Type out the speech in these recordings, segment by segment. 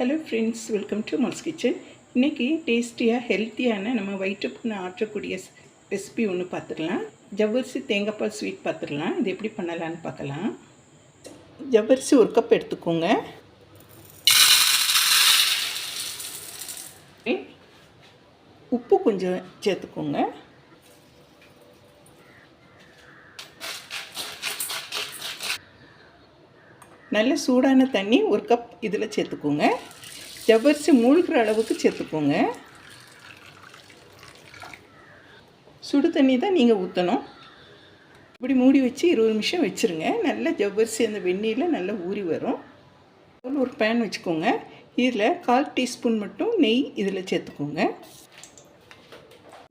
Hello friends welcome to மல்ஸ் kitchen இன்றைக்கி டேஸ்டியாக ஹெல்த்தியான நம்ம வயிற்றுப்புண்ணு ஆற்றக்கூடிய ரெசிபி ஒன்று பார்த்துக்கலாம். ஜவ்வரிசி தேங்காய்பால் ஸ்வீட் பார்த்துக்கலாம். இது எப்படி பண்ணலான்னு பார்க்கலாம். ஜவ்வரிசி ஒரு கப் எடுத்துக்கோங்க. உப்பு கொஞ்சம் சேர்த்துக்கோங்க. நல்ல சூடான தண்ணி ஒரு கப் இதில் சேர்த்துக்கோங்க. ஜவ்வரிசி மூழ்கிற அளவுக்கு சேர்த்துக்கோங்க. சுடு தண்ணி தான் நீங்கள் ஊற்றணும் இப்படி மூடி வச்சு இருபது நிமிஷம் வச்சுருங்க. நல்ல ஜவ்வரிசி அந்த வெந்நீரில் நல்லா ஊறி வரும். ஒரு பேன் வச்சுக்கோங்க. இதில் கால் டீஸ்பூன் மட்டும் நெய் இதில் சேர்த்துக்கோங்க.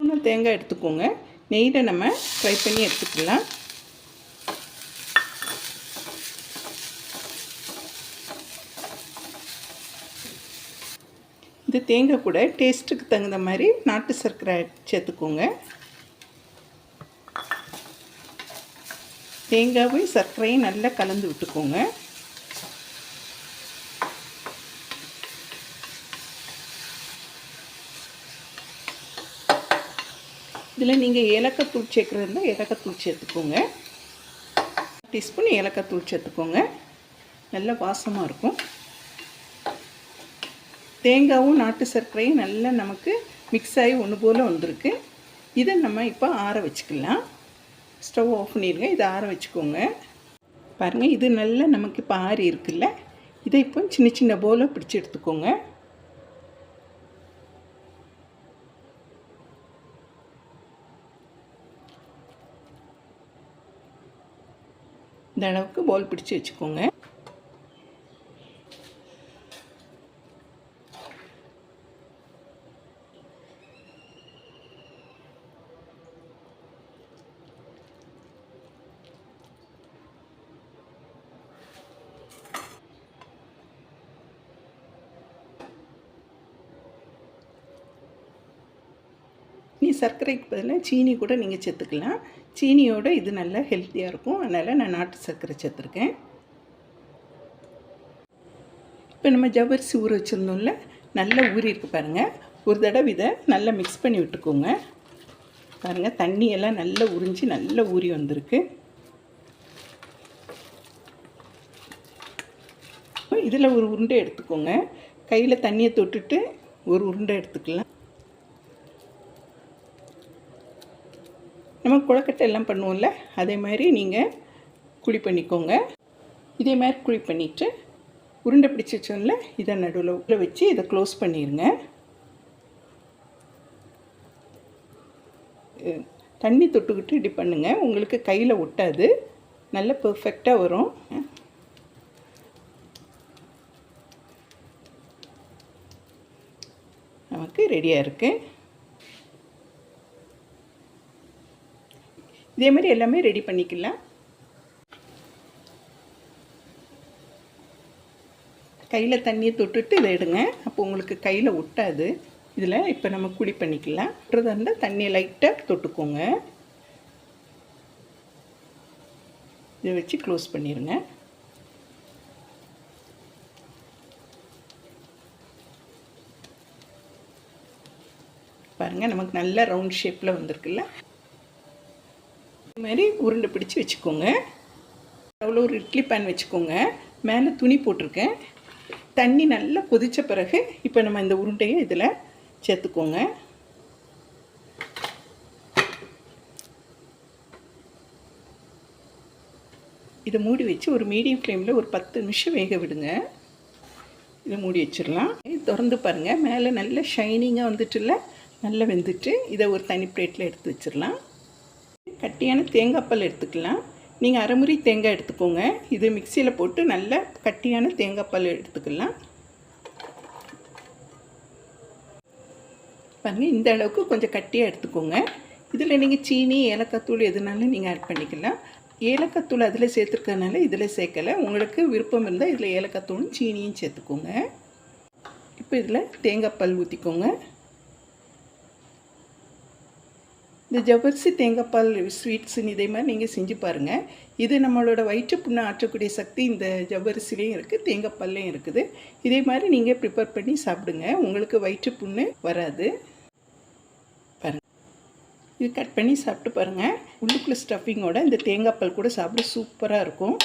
இன்னும் தேங்காய் எடுத்துக்கோங்க. நெய்யில் நம்ம ஃப்ரை பண்ணி எடுத்துக்கலாம். இந்த தேங்காய் கூட டேஸ்ட்டுக்கு தகுந்த மாதிரி நாட்டு சர்க்கரை சேர்த்துக்கோங்க. தேங்காயும் சர்க்கரையும் நல்லா கலந்து விட்டுக்கோங்க. இதில் நீங்கள் ஏலக்காய் தூள் சேர்க்குறது இருந்தால் ஏலக்காய் தூள் சேர்த்துக்கோங்க. டீஸ்பூன் ஏலக்காய் தூள் சேர்த்துக்கோங்க. நல்ல வாசமாக இருக்கும். தேங்காவும் நாட்டு சர்க்கரையும் நல்லா நமக்கு மிக்ஸ் ஆகி ஒன்று போல் வந்திருக்கு. இதை நம்ம இப்போ ஆற வச்சுக்கலாம். ஸ்டவ் ஆஃப் பண்ணிடுங்க இதை ஆற வச்சுக்கோங்க. பாருங்கள் இது நல்லா நமக்கு இப்போ ஆறி இருக்குல்ல? இதை இப்போ சின்ன சின்ன போலாக பிடிச்சி எடுத்துக்கோங்க. இந்த அளவுக்கு போல் பிடிச்சி வச்சுக்கோங்க. நீ சர்க்கரைக்கு பதிலாக சீனி கூட நீங்கள் சேர்த்துக்கலாம். சீனியோட இது நல்லா ஹெல்த்தியாக இருக்கும். அதனால் நான் நாட்டு சர்க்கரை சேர்த்துருக்கேன். இப்போ நம்ம ஜவ்வரிசி ஊற வச்சுருந்தோம்ல நல்லா ஊறி இருக்குது பாருங்கள் ஒரு தடவை இதை நல்லா மிக்ஸ் பண்ணி விட்டுக்கோங்க. பாருங்கள் தண்ணியெல்லாம் நல்லா உறிஞ்சி நல்லா ஊறி வந்திருக்கு. இதில் ஒரு உருண்டை எடுத்துக்கோங்க. கையில் தண்ணியை தொட்டுட்டு ஒரு உருண்டை எடுத்துக்கலாம். நம்ம குழக்கட்டை எல்லாம் பண்ணுவோம்ல அதே மாதிரி நீங்கள் குழி பண்ணிக்கோங்க. இதே மாதிரி குழி பண்ணிவிட்டு உருண்டை பிடிச்சி வச்சோம்ல இதை நடுவில் உள்ள வச்சு இதை க்ளோஸ் பண்ணிடுங்க தண்ணி தொட்டுக்கிட்டு இப்படி பண்ணுங்கள் உங்களுக்கு கையில் ஒட்டாது. நல்ல பர்ஃபெக்டாக வரும். நமக்கு ரெடியாக இருக்குது இதே மாதிரி எல்லாமே ரெடி பண்ணிக்கலாம். கையில் தண்ணியை தொட்டுட்டு இதை எடுங்க. அப்போ உங்களுக்கு கையில் ஒட்டாது. இதில் இப்போ நம்ம குழி பண்ணிக்கலாம். ஒட்டுறதா இருந்தால் தண்ணியை லைட்டாக தொட்டுக்கோங்க. இதை வச்சு க்ளோஸ் பண்ணிடுங்க பாருங்கள் நமக்கு நல்ல ரவுண்ட் ஷேப்பில் வந்திருக்குல்ல? இது மாதிரி உருண்டை பிடிச்சி வச்சுக்கோங்க. அவ்வளோ ஒரு இட்லி பேன் வச்சுக்கோங்க. மேலே துணி போட்டிருக்கேன். தண்ணி நல்லா கொதித்த பிறகு இப்போ நம்ம இந்த உருண்டையை இதில் சேர்த்துக்கோங்க. இதை மூடி வச்சு ஒரு மீடியம் ஃப்ளேமில் ஒரு பத்து நிமிஷம் வேக விடுங்க. இதை மூடி வச்சிடலாம். திறந்து பாருங்கள் மேலே நல்ல ஷைனிங்காக வந்துட்டுல நல்லா வெந்துட்டு இதை ஒரு தனி பிளேட்டில் எடுத்து வச்சிடலாம். கட்டியான தேங்காய்ப்பால் எடுத்துக்கலாம். நீங்கள் அரைமுறி தேங்காய் எடுத்துக்கோங்க. இது மிக்சியில் போட்டு நல்லா கட்டியான தேங்காய்ப்பால் எடுத்துக்கலாம். பாருங்கள் இந்த அளவுக்கு கொஞ்சம் கட்டியாக எடுத்துக்கோங்க. இதில் நீங்கள் சீனி ஏலக்காய் தூள் எதுனாலும் நீங்கள் ஆட் பண்ணிக்கலாம். ஏலக்காய் தூள் அதில் சேர்த்துருக்கறனால இதில் சேர்க்கலை. உங்களுக்கு விருப்பம் இருந்தால் இதில் ஏலக்காய் தூளும் சீனியும் சேர்த்துக்கோங்க. இப்போ இதில் தேங்காய் பால் ஊற்றிக்கோங்க இந்த ஜவ்வரிசி தேங்காய்பால் ஸ்வீட்ஸுன்னு இதே மாதிரி நீங்கள் செஞ்சு பாருங்கள் இது நம்மளோட வயிற்று புண்ணை ஆற்றக்கூடிய சக்தி இந்த ஜவ்வரிசிலையும் இருக்குது தேங்காய்பால்லையும் இருக்குது. இதே மாதிரி நீங்கள் ப்ரிப்பேர் பண்ணி சாப்பிடுங்க. உங்களுக்கு வயிற்று புண்ணு வராது. பாருங்கள் இது கட் பண்ணி சாப்பிட்டு பாருங்கள் உள்ளுக்குள்ள ஸ்டஃபிங்கோட இந்த தேங்காய்பால் கூட சாப்பிட சூப்பராக இருக்கும்.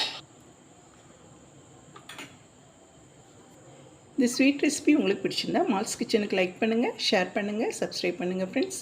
இந்த ஸ்வீட் ரெசிபி உங்களுக்கு பிடிச்சிருந்தா மால்ஸ் கிச்சனுக்கு லைக் பண்ணுங்கள் ஷேர் பண்ணுங்கள் சப்ஸ்கிரைப் பண்ணுங்கள் ஃப்ரெண்ட்ஸ்